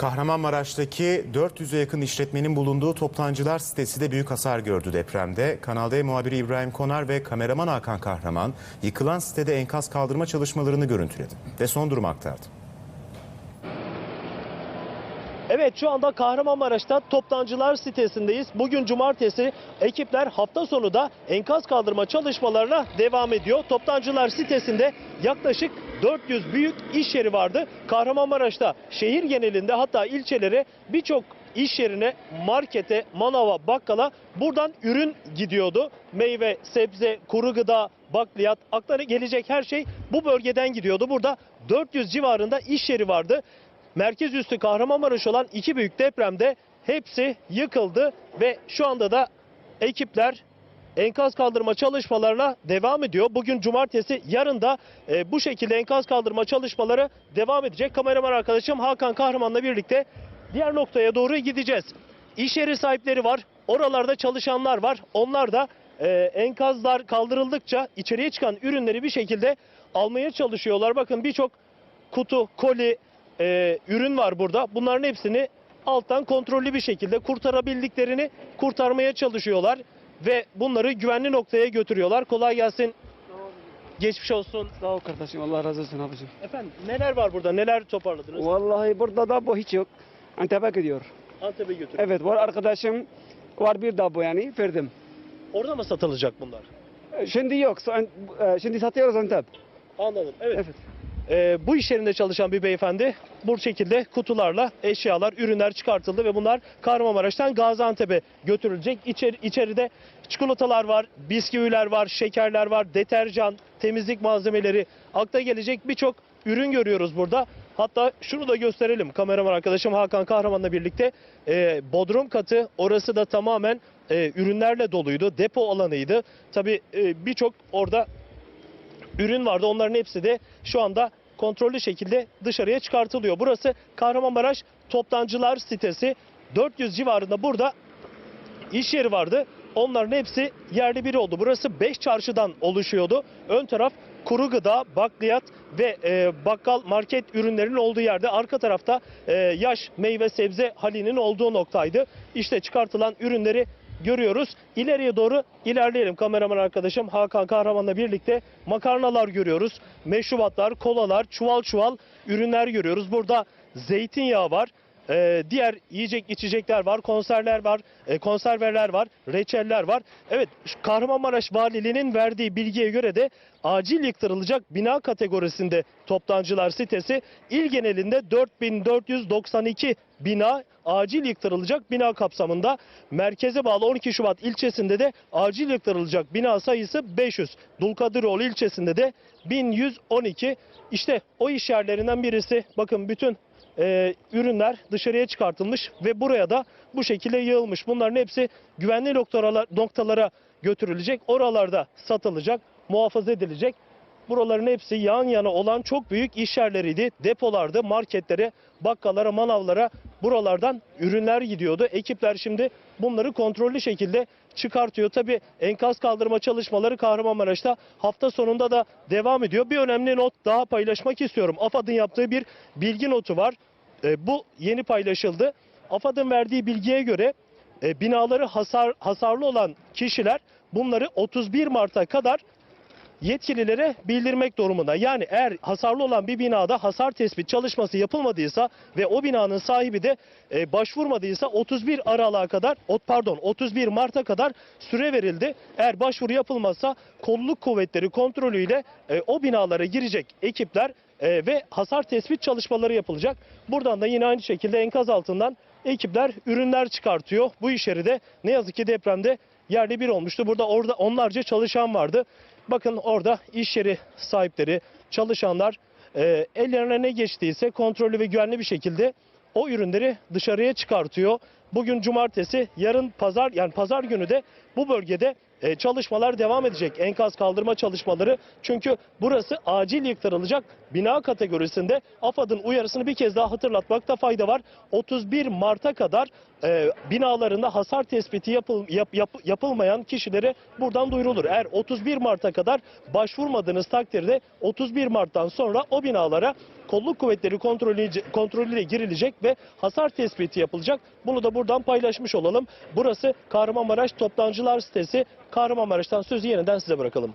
Kahramanmaraş'taki 400'e yakın işletmenin bulunduğu toptancılar sitesi de büyük hasar gördü depremde. Kanal D muhabiri İbrahim Konar ve kameraman Hakan Kahraman yıkılan sitede enkaz kaldırma çalışmalarını görüntüledi ve son durumu aktardı. Evet şu anda Kahramanmaraş'ta toptancılar sitesindeyiz. Bugün cumartesi ekipler hafta sonu da enkaz kaldırma çalışmalarına devam ediyor. Toptancılar sitesinde yaklaşık 400 büyük iş yeri vardı. Kahramanmaraş'ta şehir genelinde hatta ilçelere birçok iş yerine, markete, manava, bakkala buradan ürün gidiyordu. Meyve, sebze, kuru gıda, bakliyat, aklına gelecek her şey bu bölgeden gidiyordu. Burada 400 civarında iş yeri vardı. Merkez üstü Kahramanmaraş olan iki büyük depremde hepsi yıkıldı ve şu anda da ekipler enkaz kaldırma çalışmalarına devam ediyor. Bugün cumartesi, yarın da e, bu şekilde enkaz kaldırma çalışmaları devam edecek. Kameraman arkadaşım Hakan Kahraman'la birlikte diğer noktaya doğru gideceğiz. İş yeri sahipleri var, oralarda çalışanlar var. Onlar da e, enkazlar kaldırıldıkça içeriye çıkan ürünleri bir şekilde almaya çalışıyorlar. Bakın birçok kutu, koli, e, ürün var burada. Bunların hepsini alttan kontrollü bir şekilde kurtarabildiklerini kurtarmaya çalışıyorlar ve bunları güvenli noktaya götürüyorlar. Kolay gelsin. Geçmiş olsun. Sağ ol kardeşim Allah razı olsun abicim. Efendim neler var burada? Neler toparladınız? Vallahi burada da bu hiç yok. Antep'e gidiyor. Antep'e götürün. Evet var arkadaşım var bir daha bu yani verdim. Orada mı satılacak bunlar? Şimdi yok. e, Şimdi satıyoruz Antep. Anladım. Evet. Evet. Ee, bu iş yerinde çalışan bir beyefendi bu şekilde kutularla eşyalar, ürünler çıkartıldı ve bunlar Kahramanmaraş'tan Gaziantep'e götürülecek. İçeri, içeride çikolatalar var, bisküviler var, şekerler var, deterjan, temizlik malzemeleri, akla gelecek birçok ürün görüyoruz burada. Hatta şunu da gösterelim kameraman arkadaşım Hakan Kahraman'la birlikte. Ee, Bodrum katı orası da tamamen e, ürünlerle doluydu. Depo alanıydı. Tabii e, birçok orada ürün vardı. Onların hepsi de şu anda kontrollü şekilde dışarıya çıkartılıyor. Burası Kahramanmaraş Toptancılar sitesi. 400 civarında burada iş yeri vardı. Onların hepsi yerli biri oldu. Burası 5 çarşıdan oluşuyordu. Ön taraf kuru gıda, bakliyat ve e, bakkal market ürünlerinin olduğu yerde. Arka tarafta e, yaş meyve sebze halinin olduğu noktaydı. İşte çıkartılan ürünleri görüyoruz. İleriye doğru ilerleyelim. Kameraman arkadaşım Hakan Kahraman'la birlikte makarnalar görüyoruz. Meşrubatlar, kolalar, çuval çuval ürünler görüyoruz. Burada zeytinyağı var. Ee, diğer yiyecek içecekler var, konserler var, e, konserveler var, reçeller var. Evet, Kahramanmaraş Valiliğinin verdiği bilgiye göre de acil yıktırılacak bina kategorisinde toptancılar sitesi il genelinde 4492 bina acil yıktırılacak bina kapsamında merkeze bağlı 12 Şubat ilçesinde de acil yıktırılacak bina sayısı 500. Dulkadiroğlu ilçesinde de 1112. İşte o iş yerlerinden birisi. Bakın bütün e, ürünler dışarıya çıkartılmış ve buraya da bu şekilde yığılmış. Bunların hepsi güvenli noktalara, noktalara götürülecek. Oralarda satılacak, muhafaza edilecek. Buraların hepsi yan yana olan çok büyük iş yerleriydi. Depolardı, marketlere, bakkallara, manavlara buralardan ürünler gidiyordu. Ekipler şimdi bunları kontrollü şekilde çıkartıyor. Tabii enkaz kaldırma çalışmaları Kahramanmaraş'ta hafta sonunda da devam ediyor. Bir önemli not daha paylaşmak istiyorum. AFAD'ın yaptığı bir bilgi notu var. E, bu yeni paylaşıldı. AFAD'ın verdiği bilgiye göre e, binaları hasar, hasarlı olan kişiler bunları 31 Mart'a kadar yetkililere bildirmek durumunda. Yani eğer hasarlı olan bir binada hasar tespit çalışması yapılmadıysa ve o binanın sahibi de e, başvurmadıysa 31 Aralık'a kadar pardon 31 Mart'a kadar süre verildi. Eğer başvuru yapılmazsa kolluk kuvvetleri kontrolüyle e, o binalara girecek ekipler e, ve hasar tespit çalışmaları yapılacak. Buradan da yine aynı şekilde enkaz altından ekipler ürünler çıkartıyor. Bu iş yeri de ne yazık ki depremde yerli bir olmuştu. Burada orada onlarca çalışan vardı. Bakın orada iş yeri sahipleri, çalışanlar e, ellerine ne geçtiyse kontrollü ve güvenli bir şekilde o ürünleri dışarıya çıkartıyor. Bugün cumartesi, yarın pazar yani pazar günü de bu bölgede e, çalışmalar devam edecek. Enkaz kaldırma çalışmaları. Çünkü burası acil yıktırılacak bina kategorisinde. AFAD'ın uyarısını bir kez daha hatırlatmakta fayda var. 31 Mart'a kadar e, binalarında hasar tespiti yapıl, yap- yap- yapılmayan kişilere buradan duyurulur. Eğer 31 Mart'a kadar başvurmadığınız takdirde 31 Mart'tan sonra o binalara kolluk kuvvetleri kontrolü, kontrolüyle girilecek ve hasar tespiti yapılacak. Bunu da buradan paylaşmış olalım. Burası Kahramanmaraş Toptancılar sitesi. Kahramanmaraş'tan sözü yeniden size bırakalım.